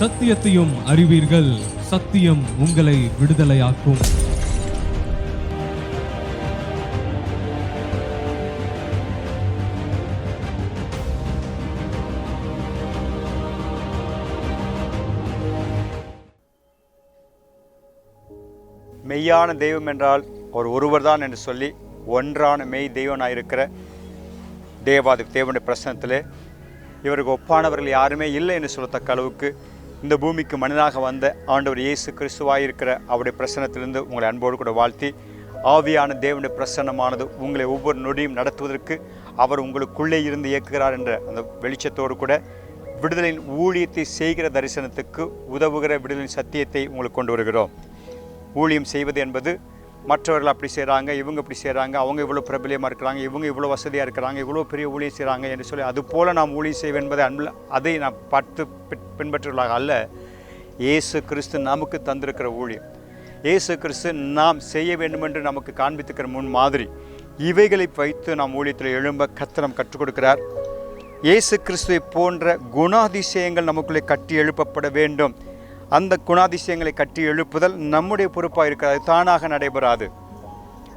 சத்தியத்தையும் அறிவீர்கள். சத்தியம் உங்களை விடுதலையாக்கும். மெய்யான தெய்வம் என்றால் ஒரு ஒருவர்தான் என்று சொல்லி ஒன்றான மெய் தெய்வனாயிருக்கிற தேவாதி தேவனுடைய பிரசனத்தில் இவருக்கு ஒப்பானவர்கள் யாருமே இல்லை என்று சொல்லத்தக்க அளவுக்கு இந்த பூமிக்கு மனிதனாக வந்த ஆண்டவர் இயேசு கிறிஸ்துவாயிருக்கிற அவருடைய பிரசனத்திலிருந்து உங்களை அன்போடு கூட வாழ்த்தி ஆவியான தேவனுடைய பிரசன்னமானது உங்களை ஒவ்வொரு நொடியும் நடத்துவதற்கு அவர் உங்களுக்குள்ளே இருந்து இயக்குகிறார் என்ற அந்த வெளிச்சத்தோடு கூட விடுதலையின் ஊழியத்தை செய்கிற தரிசனத்துக்கு உதவுகிற விடுதலின் சத்தியத்தை உங்களுக்கு கொண்டு வருகிறோம். ஊழியம் செய்வது என்பது மற்றவர்கள் அப்படி செய்கிறாங்க இவங்க இப்படி செய்கிறாங்க அவங்க இவ்வளோ பிரபலியமாக இருக்கிறாங்க இவங்க இவ்வளோ வசதியாக இருக்கிறாங்க இவ்வளோ பெரிய ஊழியம் செய்கிறாங்க என்று சொல்லி அது போல் நாம் ஊழியம் செய்வேன் என்பதை அன்பில் அதை நான் பார்த்து பின்- பின்பற்றுவதாக அல்ல. இயேசு கிறிஸ்து நமக்கு தந்திருக்கிற ஊழியம். இயேசு கிறிஸ்து நாம் செய்ய வேண்டும் என்று நமக்கு காண்பித்துக்கிற முன் மாதிரி இவைகளை வைத்து நாம் ஊழியத்தில் எழும்ப கத்தனம் கற்றுக் கொடுக்கிறார். இயேசு கிறிஸ்துவை போன்ற குணாதிசயங்கள் நமக்குள்ளே கட்டி எழுப்பப்பட வேண்டும். அந்த குணாதிசயங்களை கட்டி எழுப்புதல் நம்முடைய பொறுப்பாக இருக்கிறது. தானாக நடைபெறாது.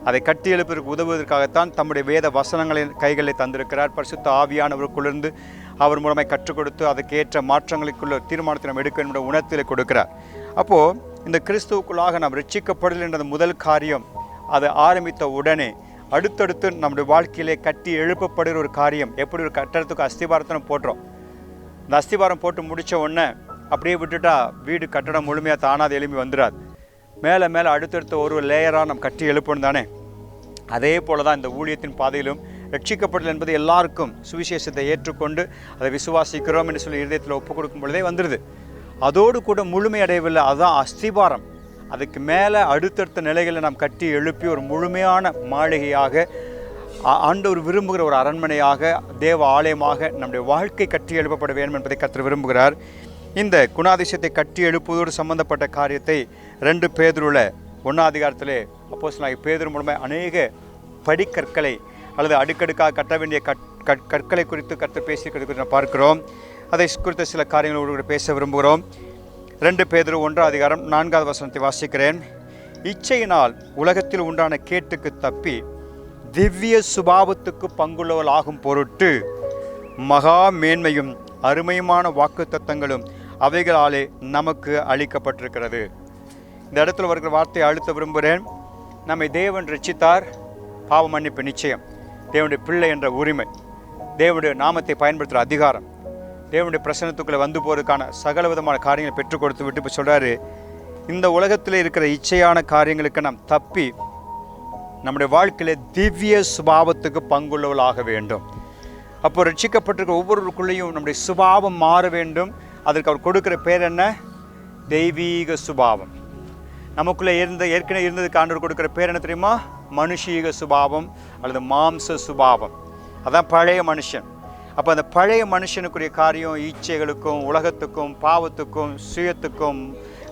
அதை கட்டி எழுப்பதற்கு உதவுவதற்காகத்தான் தம்முடைய வேத வசனங்களை கைகளில் தந்திருக்கிறார். பரிசுத்த ஆவியானவருக்குள்ளிருந்து அவர் மூலமாக கற்றுக் கொடுத்து அதுக்கேற்ற மாற்றங்களுக்குள்ள தீர்மானத்தை நாம் எடுக்க என்னுடைய உணர்த்தில் கொடுக்கிறார். அப்போது இந்த கிறிஸ்துவுக்குள்ளாக நாம் ரட்சிக்கப்படுதல் என்ற முதல் காரியம். அதை ஆரம்பித்த உடனே அடுத்தடுத்து நம்முடைய வாழ்க்கையிலே கட்டி எழுப்பப்படுகிற ஒரு காரியம். எப்படி ஒரு கட்டடத்துக்கு அஸ்திபாரத்தை போடுறோம். இந்த அஸ்திபாரம் போட்டு முடிச்ச உடனே அப்படியே விட்டுட்டா வீடு கட்டடம் முழுமையாக தானாக எழும்பி வந்துடாது மேலே மேலே அடுத்தடுத்த ஒரு லேயராக நம்ம கட்டி எழுப்பணும் தானே? அதே போல தான் இந்த ஊழியத்தின் பாதையிலும் ரட்சிக்கப்படல் என்பது எல்லாருக்கும் சுவிசேஷத்தை ஏற்றுக்கொண்டு அதை விசுவாசிக்கிறோம் என்று சொல்லி இருதயத்தில் ஒப்பு கொடுக்கும் பொழுதே வந்துடுது அதோடு கூட முழுமையடையவில்லை அதுதான் அஸ்திபாரம். அதுக்கு மேலே அடுத்தடுத்த நிலைகளை நாம் கட்டி எழுப்பி ஒரு முழுமையான மாளிகையாக ஆண்டவர் விரும்புகிற ஒரு அரண்மனையாக தேவ ஆலயமாக நம்முடைய வாழ்க்கை கட்டி எழுப்பப்பட வேண்டும் என்பதை கர்த்தர் விரும்புகிறார். இந்த குணாதிசயத்தை கட்டி எழுப்புவதோடு சம்பந்தப்பட்ட காரியத்தை ரெண்டு பேதருள்ள ஒன்றாம் அதிகாரத்திலே அப்போஸ் நான் பேதர் மூலமாக அநேக படிக்கற்களை அல்லது அடுக்கடுக்காக கட்ட வேண்டிய கட் கற்களை குறித்து கற்று பேசியிருக்கிறது குறித்து பார்க்கிறோம். அதை குறித்த சில காரியங்களோடு கூட பேச விரும்புகிறோம். ரெண்டு பேதர் ஒன்றாம் அதிகாரம் நான்காவது வசனத்தை வாசிக்கிறேன். இச்சையினால் உலகத்தில் உண்டான கேட்டுக்கு தப்பி திவ்ய சுபாவத்துக்கு பங்குள்ளவள் ஆகும் பொருட்டு மகா மேன்மையும் அருமையுமான வாக்குத்தத்தங்களும் அவைகளாலே நமக்கு அளிக்கப்பட்டிருக்கிறது. இந்த இடத்துல வருகிற வார்த்தையை அழுத்த விரும்புகிறேன். நம்மை தேவன் ரட்சித்தார். பாவ மன்னிப்பு நிச்சயம். தேவனுடைய பிள்ளை என்ற உரிமை. தேவனுடைய நாமத்தை பயன்படுத்துகிற அதிகாரம். தேவனுடைய பிரசனத்துக்குள்ளே வந்து போகிறதுக்கான சகல விதமான காரியங்களை பெற்றுக் கொடுத்து விட்டு இப்போ சொல்கிறாரு இந்த உலகத்தில் இருக்கிற இச்சையான காரியங்களுக்கு நாம் தப்பி நம்முடைய வாழ்க்கையில் திவ்ய சுபாவத்துக்கு பங்குள்ளவளாக வேண்டும். அப்போ ரட்சிக்கப்பட்டிருக்கிற ஒவ்வொருவருக்குள்ளேயும் நம்முடைய சுபாவம் மாற வேண்டும். அதற்கு அவர் கொடுக்குற பேர் என்ன? தெய்வீக சுபாவம். நமக்குள்ளே இருந்த ஏற்கனவே இருந்ததுக்கு ஆண்டவர் கொடுக்குற பேர் என்ன தெரியுமா? மனுஷீக சுபாவம் அல்லது மாம்ச சுபாவம். அதான் பழைய மனுஷன். அப்போ அந்த பழைய மனுஷனுக்குரிய காரியம் ஈச்சைகளுக்கும் உலகத்துக்கும் பாவத்துக்கும் சுயத்துக்கும்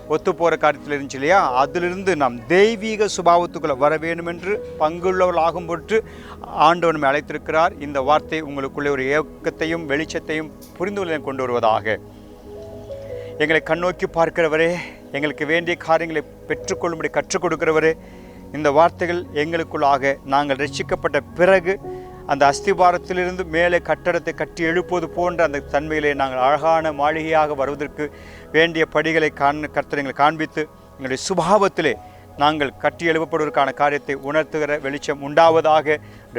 ஒத்து போகிற காரியத்தில் இருந்துச்சு இல்லையா? அதிலிருந்து நாம் தெய்வீக சுபாவத்துக்குள்ளே வர வேண்டும் என்று பங்குள்ளவர்களாகும் பொருட்டு ஆண்டவர் நம்மை அழைத்திருக்கிறார். இந்த வார்த்தை உங்களுக்குள்ளே ஒரு ஏக்கத்தையும் வெளிச்சத்தையும் புரிந்து கொண்டு வருவதாக. எங்களை கண்ணோக்கி பார்க்கிறவரே எங்களுக்கு வேண்டிய காரியங்களை பெற்றுக்கொள்ளும்படி கற்றுக் கொடுக்கிறவரே இந்த வார்த்தைகள் எங்களுக்குள்ளாக நாங்கள் ரட்சிக்கப்பட்ட பிறகு அந்த அஸ்திபாரத்திலிருந்து மேலே கட்டடத்தை கட்டி எழுப்புவது போன்ற அந்த தன்மையிலே நாங்கள் அழகான மாளிகையாக வருவதற்கு வேண்டிய படிகளை காண் கர்த்தனைகளை காண்பித்து எங்களுடைய சுபாவத்திலே நாங்கள் கட்டி எழுப்பப்படுவதற்கான காரியத்தை உணர்த்துகிற வெளிச்சம் உண்டாவதாக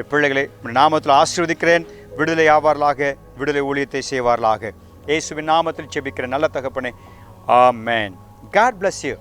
பிள்ளைகளை நாமத்தில் ஆசீர்வதிக்கிறேன். விடுதலை ஆவார்களாக விடுதலை ஊழியத்தை செய்வார்களாக. இயேசுவின் நாமத்தில் செபிக்கிற நல்ல தகப்பனே. Amen God bless you